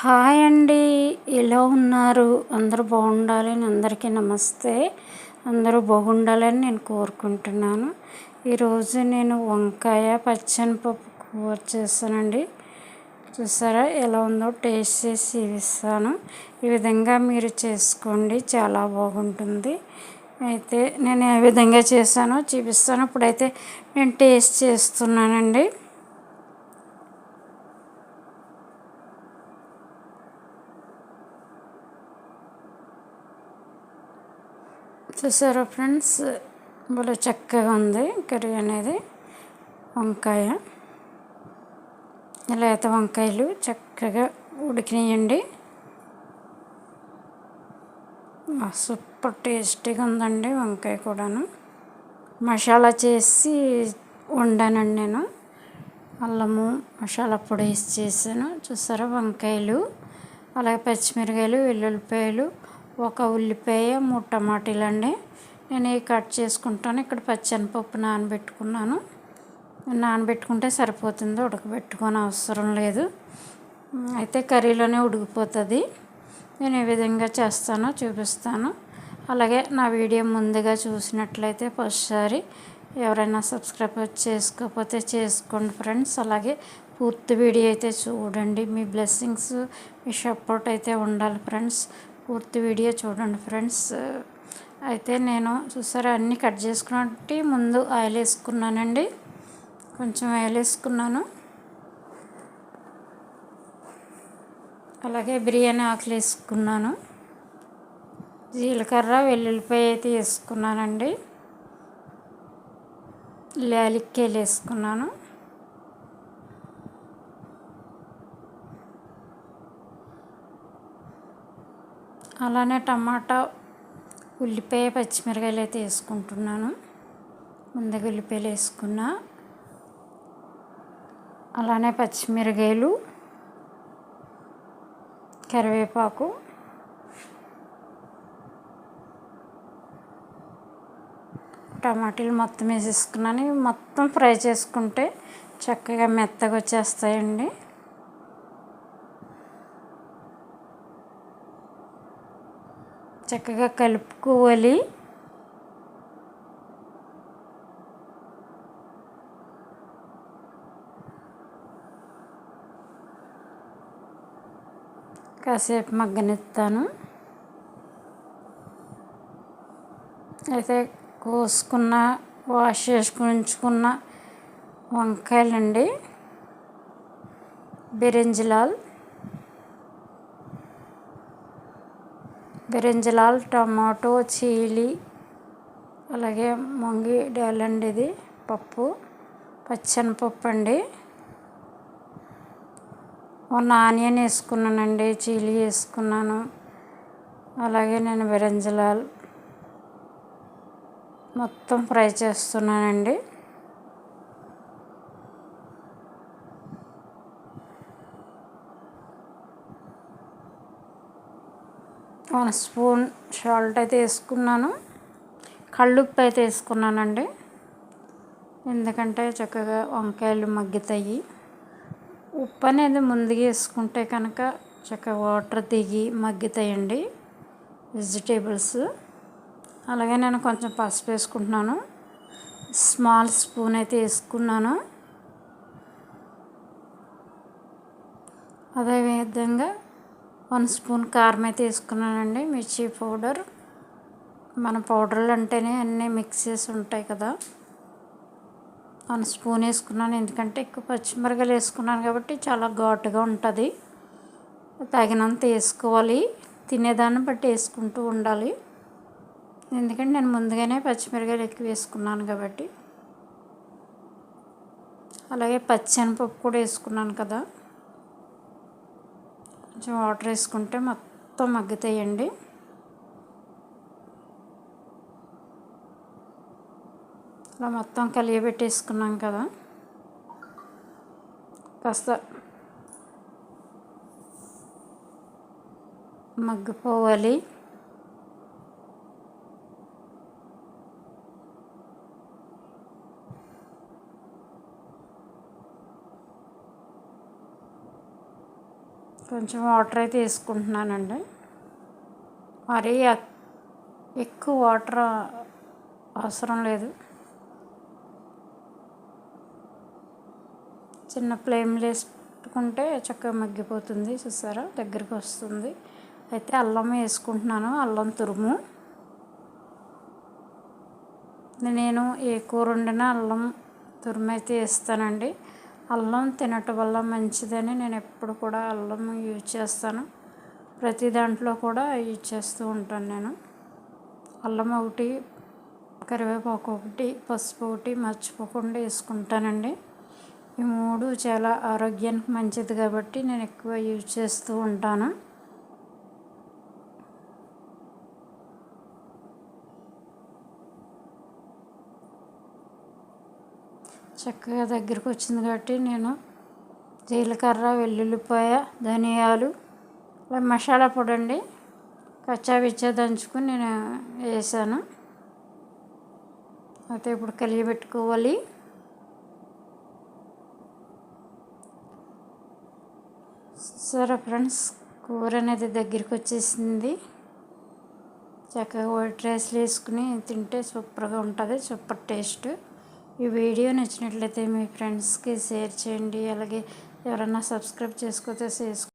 Hi అండి. ఎలా ఉన్నారు? అందరూ బాగుండాలని అందరికీ నమస్తే. అందరూ బాగుండాలని నేను కోరుకుంటున్నాను. ఈరోజు నేను వంకాయ పచ్చనిపప్పు కూర చేస్తానండి చూసారా? ఎలా ఉందో టేస్ట్ చేసి చూపిస్తాను ఈ విధంగా మీరు చేసుకోండి. చాలా బాగుంటుంది. అయితే నేను ఏ విధంగా చేశానో చూపిస్తాను. ఇప్పుడైతే నేను టేస్ట్ చేస్తున్నానండి. చూసారా ఫ్రెండ్స్? భలే చక్కగా ఉంది కర్రీ అనేది. వంకాయ. లేత వంకాయలు చక్కగా ఉడికినాయండి. సూపర్ టేస్టీగా ఉందండి వంకాయ కూడాను. మసాలా చేసి వండానండి నేను. అల్లము మసాలా పొడి వేసి చేశాను. చూసారా వంకాయలు? అలాగే పచ్చిమిరకాయలు వెల్లుల్లిపాయలు ఒక ఉల్లిపాయ మూడు టమాటీలు అండి నేను ఇవి కట్ చేసుకుంటాను. ఇక్కడ పచ్చనిపప్పు నానబెట్టుకున్నాను. నానబెట్టుకుంటే సరిపోతుంది. ఉడకబెట్టుకొని అవసరం లేదు. అయితే కర్రీలోనే ఉడికిపోతుంది. నేను ఏ విధంగా చేస్తానో చూపిస్తాను. అలాగే నా వీడియో ముందుగా చూసినట్లయితే ఫస్ట్సారి ఎవరైనా సబ్స్క్రైబ్ చేసుకోకపోతే చేసుకోండి ఫ్రెండ్స్. అలాగే పూర్తి వీడియో అయితే చూడండి. మీ బ్లెస్సింగ్స్ మీ సపోర్ట్ అయితే ఉండాలి ఫ్రెండ్స్. పూర్తి వీడియో చూడండి ఫ్రెండ్స్. అయితే నేను చూసారా అన్నీ కట్ చేసుకున్నట్టు ముందు ఆయిల్ వేసుకున్నానండి. కొంచెం ఆయిల్ వేసుకున్నాను. అలాగే బిర్యానీ ఆకులు వేసుకున్నాను. జీలకర్ర వెల్లుల్లిపాయ అయితే వేసుకున్నానండి. లాలిక్కేలు వేసుకున్నాను. అలానే టమాటా ఉల్లిపాయ పచ్చిమిరకాయలు అయితే వేసుకుంటున్నాను. ముందుగా ఉల్లిపాయలు వేసుకున్న. అలానే పచ్చిమిరకాయలు కరివేపాకు టమాటీలు మొత్తం వేసేసుకున్నాను. మొత్తం ఫ్రై చేసుకుంటే చక్కగా మెత్తగా వచ్చేస్తాయండి. చక్కగా కలుపుకోవాలి. కాసేపు మగ్గనిస్తాను. అయితే కోసుకున్న వాష్ చేసుకుని ఉంచుకున్న వంకాయలండి. బిరింజలాల్. బిరింజలాల్ టమాటో చీలి అలాగే మొంగి అండి ఇది పప్పు పచ్చనిపప్పు అండి. వన్ ఆనియన్ వేసుకున్నానండి చీలి వేసుకున్నాను. అలాగే నేను బిరింజలాల్ మొత్తం ఫ్రై చేస్తున్నానండి. వన్ స్పూన్ సాల్ట్ అయితే వేసుకున్నాను. కళ్ళుప్పు అయితే వేసుకున్నానండి. ఎందుకంటే చక్కగా వంకాయలు మగ్గుతాయి. ఉప్పు అనేది ముందుగా వేసుకుంటే కనుక చక్కగా వాటర్ దిగి మగ్గుతాయండి వెజిటేబుల్స్. అలాగే నేను కొంచెం పసుపు వేసుకుంటున్నాను. స్మాల్ స్పూన్ అయితే వేసుకున్నాను. అదేవిధంగా వన్ స్పూన్ కారం అయితే వేసుకున్నానండి మిర్చి పౌడర్. మన పౌడర్లు అంటేనే అన్నీ మిక్స్ చేసి ఉంటాయి కదా. వన్ స్పూన్ వేసుకున్నాను ఎందుకంటే ఎక్కువ పచ్చిమిరకాయలు వేసుకున్నాను కాబట్టి చాలా ఘాటుగా ఉంటుంది. తగినంత వేసుకోవాలి తినేదాన్ని బట్టి వేసుకుంటూ ఉండాలి. ఎందుకంటే నేను ముందుగానే పచ్చిమిరకాయలు ఎక్కువ వేసుకున్నాను కాబట్టి. అలాగే పచ్చనిపప్పు కూడా వేసుకున్నాను కదా. కొంచెం వాటర్ వేసుకుంటే మొత్తం మగ్గుతాయండి. అలా మొత్తం కలియబెట్టేసుకున్నాం కదా. కాస్త మగ్గిపోవాలి. కొంచెం వాటర్ అయితే వేసుకుంటున్నానండి. మరీ ఎక్కువ వాటర్ అవసరం లేదు. చిన్న ఫ్లేమ్లో వేసుకుంటే చక్కగా మగ్గిపోతుంది చూసారా? దగ్గరికి వస్తుంది. అయితే అల్లం వేసుకుంటున్నాను అల్లం తురుము. నేను ఏ కూర వండినా అల్లం తురుము అయితే వేస్తానండి. అల్లం తినటం వల్ల మంచిదని నేను ఎప్పుడు కూడా అల్లం యూజ్ చేస్తాను. ప్రతి దాంట్లో కూడా యూజ్ చేస్తూ ఉంటాను నేను. అల్లం ఒకటి కరివేపాకు ఒకటి పసుపు ఒకటి మర్చిపోకుండా వేసుకుంటానండి. ఈ మూడు చాలా ఆరోగ్యానికి మంచిది కాబట్టి నేను ఎక్కువ యూజ్ చేస్తూ ఉంటాను. చక్కగా దగ్గరకు వచ్చింది కాబట్టి నేను జీలకర్ర వెల్లుల్లిపాయ ధనియాలు ఇలా మసాలా పొడి అండి కచ్చా బిచ్చా దంచుకుని నేను వేసాను. అయితే ఇప్పుడు కలిగి పెట్టుకోవాలి. సరే ఫ్రెండ్స్ కూర అనేది దగ్గరికి వచ్చేసింది. చక్కగా వైట్ రైస్లు వేసుకుని తింటే సూపర్గా ఉంటుంది సూపర్ టేస్ట్. ఈ వీడియో నచ్చినట్లయితే మీ ఫ్రెండ్స్కి షేర్ చేయండి. అలాగే ఎవరైనా సబ్స్క్రైబ్ చేసుకోతే చేసుకో